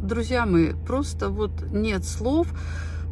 друзья мои, просто вот нет слов.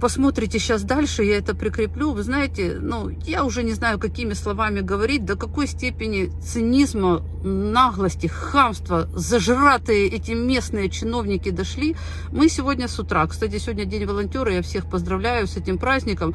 Посмотрите сейчас дальше, я это прикреплю. Вы знаете, ну, я уже не знаю, какими словами говорить, до какой степени цинизма, наглости, хамства, зажратые эти местные чиновники дошли. Мы сегодня с утра, кстати, сегодня день волонтера, я всех поздравляю с этим праздником.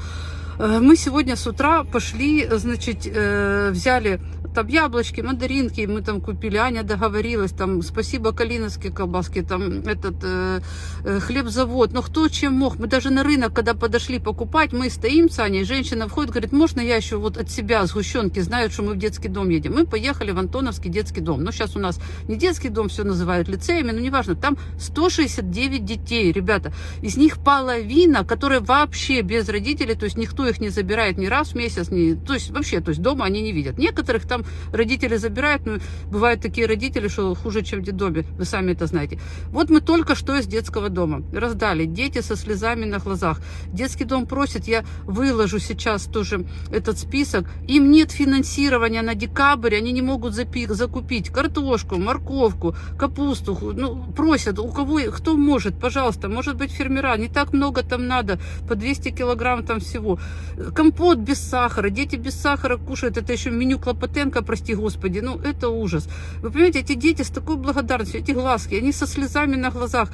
Э, Мы сегодня с утра пошли, значит, э, взяли там яблочки, мандаринки, мы там купили, Аня договорилась, там, спасибо Калиновской колбаски, там, этот, э, э, хлебзавод, но кто чем мог, мы даже на рынок, когда подошли покупать, мы стоим с Аней, женщина входит, говорит, можно я еще вот от себя сгущенки, знают, что мы в детский дом едем, мы поехали в Антоновский детский дом, но сейчас у нас не детский дом, все называют лицеями, но неважно, там 169 детей, ребята, из них половина, которые вообще без родителей, то есть никто их не забирает ни раз в месяц, ни, то есть вообще, то есть дома они не видят. Некоторых там родители забирают, но бывают такие родители, что хуже, чем в детдоме, вы сами это знаете. Вот мы только что из детского дома раздали, дети со слезами на глазах. Детский дом просит, я выложу сейчас тоже этот список, им нет финансирования на декабрь, они не могут запи- закупить картошку, морковку, капусту, ну, просят, у кого, кто может, пожалуйста, может быть фермера, не так много там надо, по 200 килограмм там всего. Компот без сахара, дети без сахара кушают, это еще меню Клопотенко, прости господи, ну это ужас. Вы понимаете, эти дети с такой благодарностью, эти глазки, они со слезами на глазах.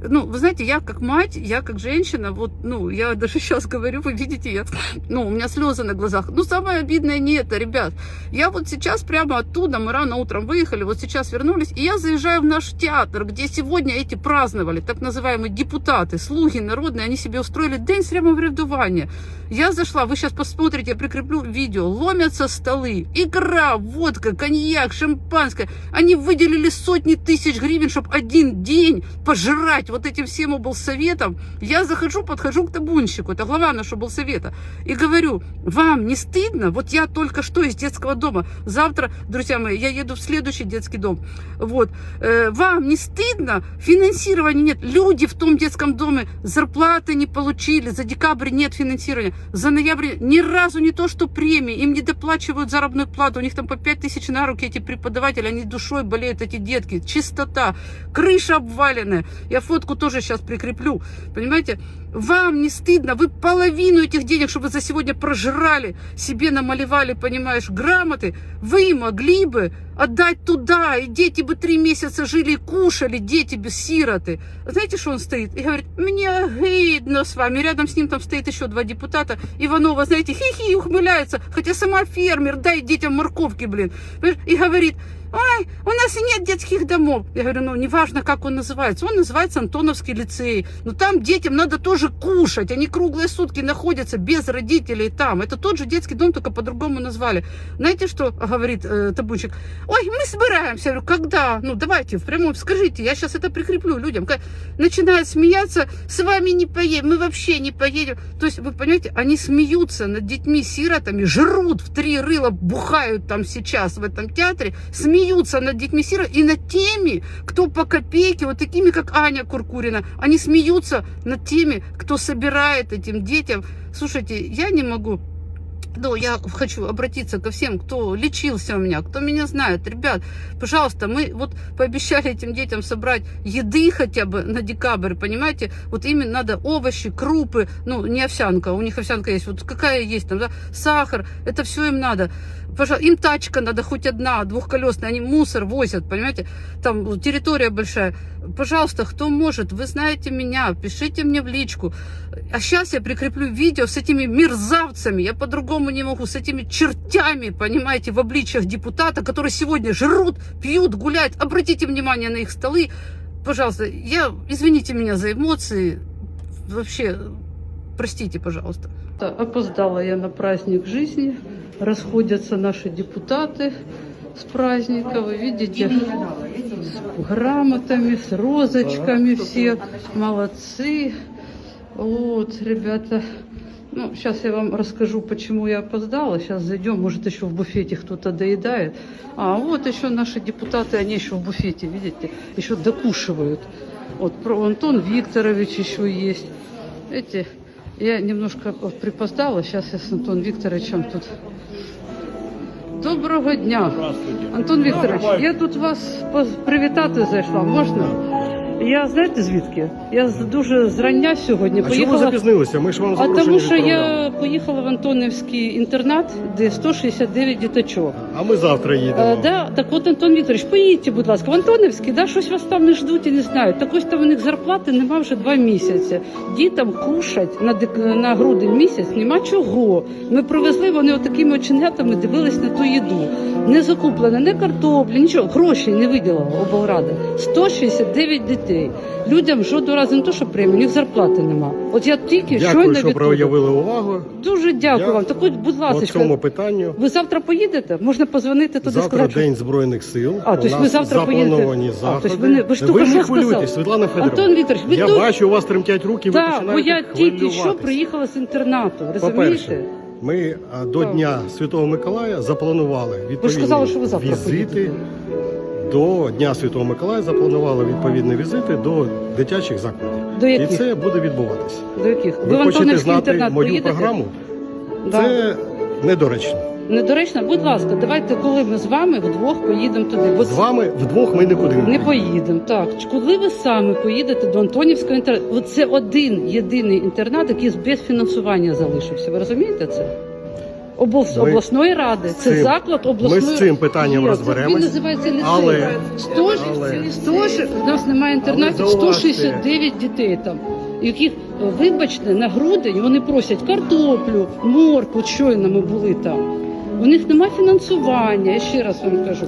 Ну, вы знаете, я как мать, я как женщина, вот, ну, я даже сейчас говорю, вы видите, я, ну, у меня слезы на глазах. Ну, самое обидное не это, ребят. Я вот сейчас прямо оттуда, мы рано утром выехали, вот сейчас вернулись, и я заезжаю в наш театр, где сегодня эти праздновали, так называемые депутаты, слуги народные, они себе устроили день самоврядування. Я зашла, вы сейчас посмотрите, я прикреплю видео, ломятся столы, икра, водка, коньяк, шампанское. Они выделили сотни тысяч гривен, чтобы один день пожрать вот этим всем облсоветом. Я захожу, подхожу к табунщику, это глава нашего облсовета, и говорю, вам не стыдно? Вот я только что из детского дома, завтра, друзья мои, я еду в следующий детский дом. Вот, Э, вам не стыдно? Финансирования нет. Люди в том детском доме зарплаты не получили, за декабрь нет финансирования, за ноябрь ни разу не то, что премии, им не доплачивают заработную плату, у них там по 5 тысяч на руки эти преподаватели, они душой болеют, эти детки, чистота, крыша обваленная. Я фотку тоже сейчас прикреплю, понимаете? Вам не стыдно? Вы половину этих денег, чтобы за сегодня прожрали, себе намалевали, понимаешь, грамоты, вы могли бы отдать туда, и дети бы три месяца жили и кушали, дети без сироты. Знаете, что он стоит? И говорит, мне гидно с вами. Рядом с ним там стоит еще два депутата. Иванова, знаете, хихи, ухмыляется. Хотя сама фермер, дай детям морковки, блин. И говорит, Ой, у нас нет детских домов. Я говорю, ну, неважно, как он называется. Он называется Антоновский лицей. Но там детям надо тоже кушать. Они круглые сутки находятся без родителей там. Это тот же детский дом, только по-другому назвали. Знаете, что говорит э, табунчик? Ой, мы собираемся. Я говорю, когда? Ну, давайте, в прямом, скажите. Я сейчас это прикреплю людям. Начинают смеяться, с вами не поедем, мы вообще не поедем. То есть, вы понимаете, они смеются над детьми-сиротами, жрут в три рыла, бухают там сейчас в этом театре, смеются над детьми сирот и над теми, кто по копейке, вот такими, как Аня Куркурина, они смеются над теми, кто собирает этим детям. Слушайте, я не могу ну, я хочу обратиться ко всем, кто лечился у меня, кто меня знает. Ребят, пожалуйста, мы вот пообещали этим детям собрать еды хотя бы на декабрь, понимаете? Вот именно надо овощи, крупы, ну, не овсянка, у них овсянка есть, вот какая есть там, да, сахар, это все им надо. Пожалуйста, им тачка надо хоть одна, двухколесная, они мусор возят, понимаете? Там территория большая. Пожалуйста, кто может, вы знаете меня, пишите мне в личку. А сейчас я прикреплю видео с этими мерзавцами, я по-другому не могу, с этими чертями, понимаете, в обличиях депутата, которые сегодня жрут, пьют, гуляют. Обратите внимание на их столы. Пожалуйста, я, извините меня за эмоции, вообще, простите, пожалуйста. Опоздала я на праздник жизни, расходятся наши депутаты с праздника, вы видите, с грамотами, с розочками все, молодцы. Вот, ребята, ну, сейчас я вам расскажу, почему я опоздала. Сейчас зайдем, может, еще в буфете кто-то доедает. А, вот еще наши депутаты, они еще в буфете, видите, еще докушивают. Вот, про Антон Викторович еще есть. Эти, я немножко припоздала, сейчас я с Антоном Викторовичем тут. Доброго дня. Здравствуйте. Антон Вікторович, Давай. я тут вас привітати зайшла, можна? Я знаєте звідки? Я з- дуже зрання сьогодні А чому ви поїхала. запізнилися? Ми ж вам А запрошення тому що відправляли. я поїхала в Антонівський інтернат, де 169 діточок. А ми завтра їдемо. Е, да, так от Антон Вікторович, поїдьте, будь ласка, в Антонівський, да, щось вас там не ждуть і не знають. Так ось там у них зарплати нема вже два місяці. Дітям кушать на, дек- на грудень місяць нема чого. Ми привезли, вони отакими оченятами дивились на ту їду. Не закуплено, не картоплі, нічого, грошей не виділила облрада. 169 дітей. Людям жодного разу не то, що премію, у них зарплати нема. От я тільки Дякую, щойно що проявили увагу Дуже дякую Я вам. Так от, будь по ласка, цьому питанню. ви завтра поїдете? Можна позвонити туди Завтра сказати. що- День Збройних сил. А, тобто нас ви завтра заплановані поїдете? А, тобто ви не- ви ж ви не хвилюйтесь, Світлана Федоровна. Антон Вікторович, ви Я дуже- бачу, у вас тремтять руки, ви Так, бо я тільки що приїхала з інтернату, розумієте? ми до Так. Дня Святого Миколая запланували Ви ж відповідні сказали, що ви завтра візити. поїдете. До Дня Святого Миколая запланували відповідні візити до дитячих закладів. До І це буде відбуватися. До яких? Ви, в хочете знати мою поїдете? програму? Да. Це недоречно. Недоречно, будь ласка, давайте, коли ми з вами вдвох поїдемо туди. Бо З вами вдвох ми нікуди не поїдемо. Так, коли ви самі поїдете до Антонівського інтернату? Це один єдиний інтернат, який без фінансування залишився. Ви розумієте це? Обл- Ми обласної ради. Це цим- заклад обласної ми з цим питанням розберемося. Він називається ліцей. Але- 100 ж, але- 100 ж, у нас немає інтернатів, Але зауважте. 169 дітей там, яких, е, вибачте, на грудень вони просять картоплю, морку, щойно ми були там. У них немає фінансування, я ще раз вам кажу.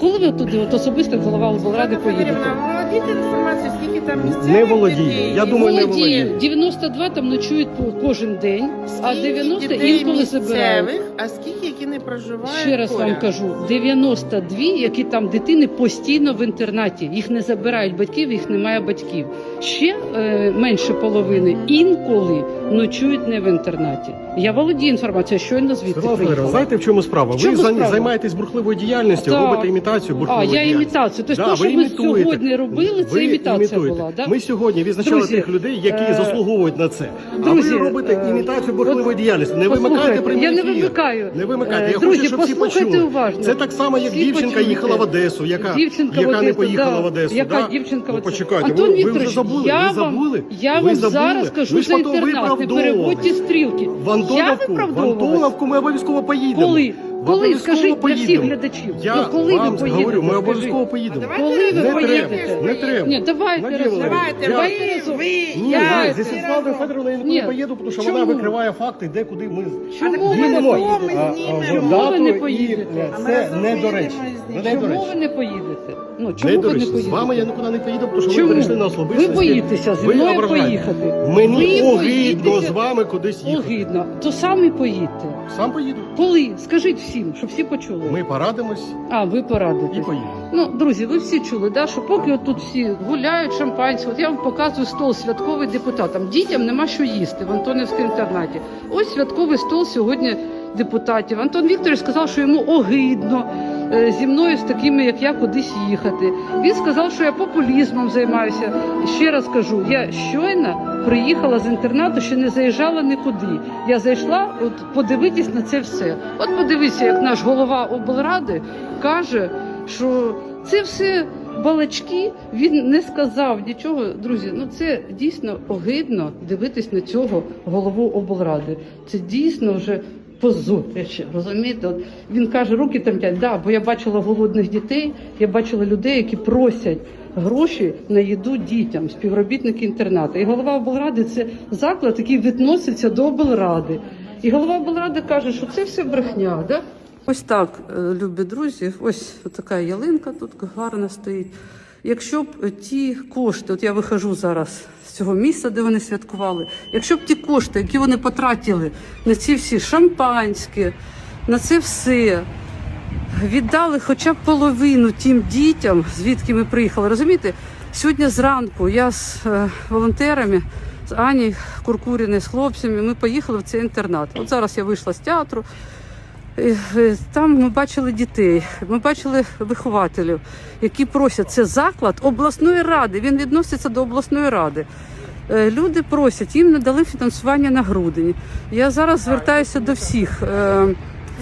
Коли ви туди от особисто голова облради поїдете? Володіти інформацію, скільки там місцевих Не володію. дітей? Я думаю, не володію. 92 там ночують по- кожен день, а 90 інколи забирають. а скільки, які не проживають Ще раз вам поряд? кажу: 92, які там дитини постійно в інтернаті. Їх не забирають батьків, їх немає батьків. Ще е, менше половини інколи ночують не в інтернаті. Я володію інформацією, щойно звідти приїхала. знаєте, в чому справа? В чому ви справа? займаєтесь бурхливою діяльністю, Так. робите імітацію А, я діяльності. імітацію. Тобто, то, що ви імітуєте. сьогодні робили, це Ви імітація імітуєте. була. Да? Ми сьогодні відзначали Друзі, тих людей, які е, заслуговують на це. друзі, а ви робите е, імітацію бурхливої діяльності. Не Послухайте, вимикайте прямий я не ефір. вимикаю. Не вимикайте. Е, Я друзі, хочу, щоб всі послухайте почули. уважно. Це так само, як Всі дівчинка почуєте. їхала в Одесу, яка, Дівчинка яка в не Одесу, поїхала да. в Одесу. Яка да? дівчинка в Ну, Одесу? почекайте, Антон ви, ви Вікторович, вже забули, я ви вам, забули. я ви вам забули. зараз кажу ви ж за потім інтернат, не переводьте стрілки. В я Антоновку, в виправдовувалась. Антоновку ми обов'язково поїдемо. Коли? Коли? Скажіть для всіх поїдемо. глядачів. Я Ну, коли вам ви поїдете? говорю, ми скажіть? обов'язково поїдемо. А Коли ви Не треба, не треба. Ні, давайте Надія разом. Володимирівна, Давайте, я- ви, разом. ви, Ні, я, ні, зі Світланою. Федоровною я Ні. не поїду, тому що Чому? вона викриває факти, де куди ми Чому ви не А, Чому ви не поїдете? А ми Це разом недоречно. поїдемо і Не Чому ви не поїдете? Ну, чому ви не доречно. З вами я нікуди не поїду, тому що Чому? ви перейшли на Ви боїтеся зі мною поїхати. Мені Ви огидно боїтеся- з вами кудись їхати. Огидно. То самі поїдьте. Сам поїду. Коли? Скажіть всім, щоб всі почули. Ми порадимось А, ви і порадите. поїдемо. Ну, друзі, ви всі чули, да, що поки тут всі гуляють шампанське, от я вам показую стол святковий депутатам. Дітям нема що їсти в Антонівському інтернаті. Ось святковий стол сьогодні депутатів. Антон Вікторович сказав, що йому огидно зі мною з такими, як я, кудись їхати. Він сказав, що я популізмом займаюся. Ще раз кажу, я щойно приїхала з інтернату, ще не заїжджала нікуди. Я зайшла, от подивитись на це все. От подивіться, як наш голова облради каже, що це все балачки. Він не сказав нічого. Друзі, ну це дійсно огидно дивитись на цього голову облради. Це дійсно вже позорище. Розумієте? От він каже, руки тремтять. Да, бо я бачила голодних дітей, я бачила людей, які просять. Гроші на їду дітям, співробітники інтернату. І голова облради це заклад, який відноситься до облради. І голова облради каже, що це все брехня. Да? Ось так, е, любі друзі, ось така ялинка тут гарна стоїть. Якщо б е, ті кошти, от я вихожу зараз з цього місця, де вони святкували, якщо б ті кошти, які вони потратили на ці всі шампанські, на це все, віддали хоча б половину тим дітям, звідки ми приїхали. Розумієте, сьогодні зранку я з е, волонтерами, з Ані Куркуріною, з хлопцями, ми поїхали в цей інтернат. От зараз я вийшла з театру. Е, Там ми бачили дітей, ми бачили вихователів, які просять це заклад обласної ради. Він відноситься до обласної ради. Е, Люди просять, їм не дали фінансування на грудень. Я зараз звертаюся до всіх. Е,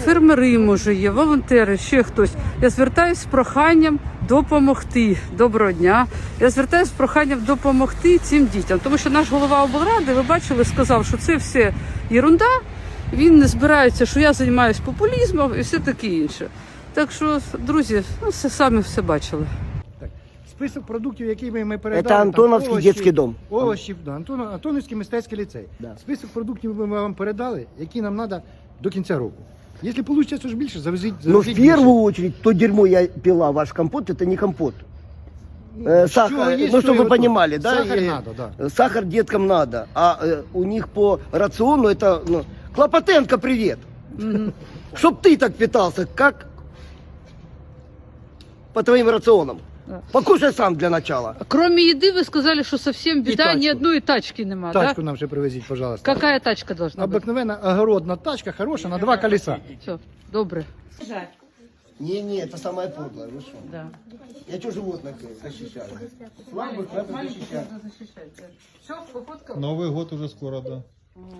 фермери, може, є, волонтери, ще хтось. Я звертаюся з проханням допомогти. Доброго дня. Я звертаюся з проханням допомогти цим дітям, тому що наш голова облради, ви бачили, сказав, що це все єрунда Він не збирається, що я займаюся популізмом і все таке інше. Так що, друзі, ну все самі все бачили. Список продуктів, які ми, ми передали. Это там Антоновский овочі, детский дом. Овощів, да, Антон, Антоновський мистецький ліцей. Да. Список продуктів ми вам передали, які нам треба до кінця року. Якщо вийде щось більше, завезіть. Но Ну, в завезіть первую очередь, то дерьмо я пила, ваш компот, это не компот. Э, більше. сахар, Що є, ну, що чтобы і вы готово. понимали, да? Сахар э, надо, да. э, Сахар деткам надо, а э, у них по рациону это, ну, Клопотенко, привет. Чтоб ты так питался, как по твоим рационам. Да. Покушай сам для начала. Кроме еды, вы сказали, что совсем беда, тачку. ни одной тачки нема, Тачку да? нам ще привезіть, пожалуйста. Какая тачка должна быть? Обикновена огородна тачка, хороша, на два колеса. Все, добре. Не-не, это самое подлое, вы что? Да. Я что животных защищаю? Слабых надо защищать. Все, походка. Новый год уже скоро, да.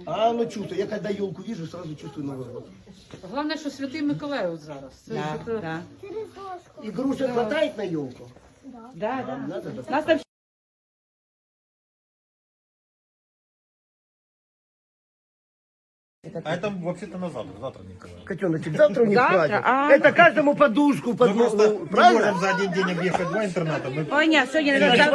А, ну чувствую, я когда елку вижу, сразу чувствую Новый год. Головне, що святий Миколай от зараз. Це ж це- Игрушек хватает на елку? Да, да. Надо, да? Нас там А это вообще-то на завтра, завтра Николай. Котеночек, завтра них Завтра? праздник. А. Это каждому подушку под ну, не правильно? можем за один день объехать два интерната. Мы Ой, нет, сегодня надо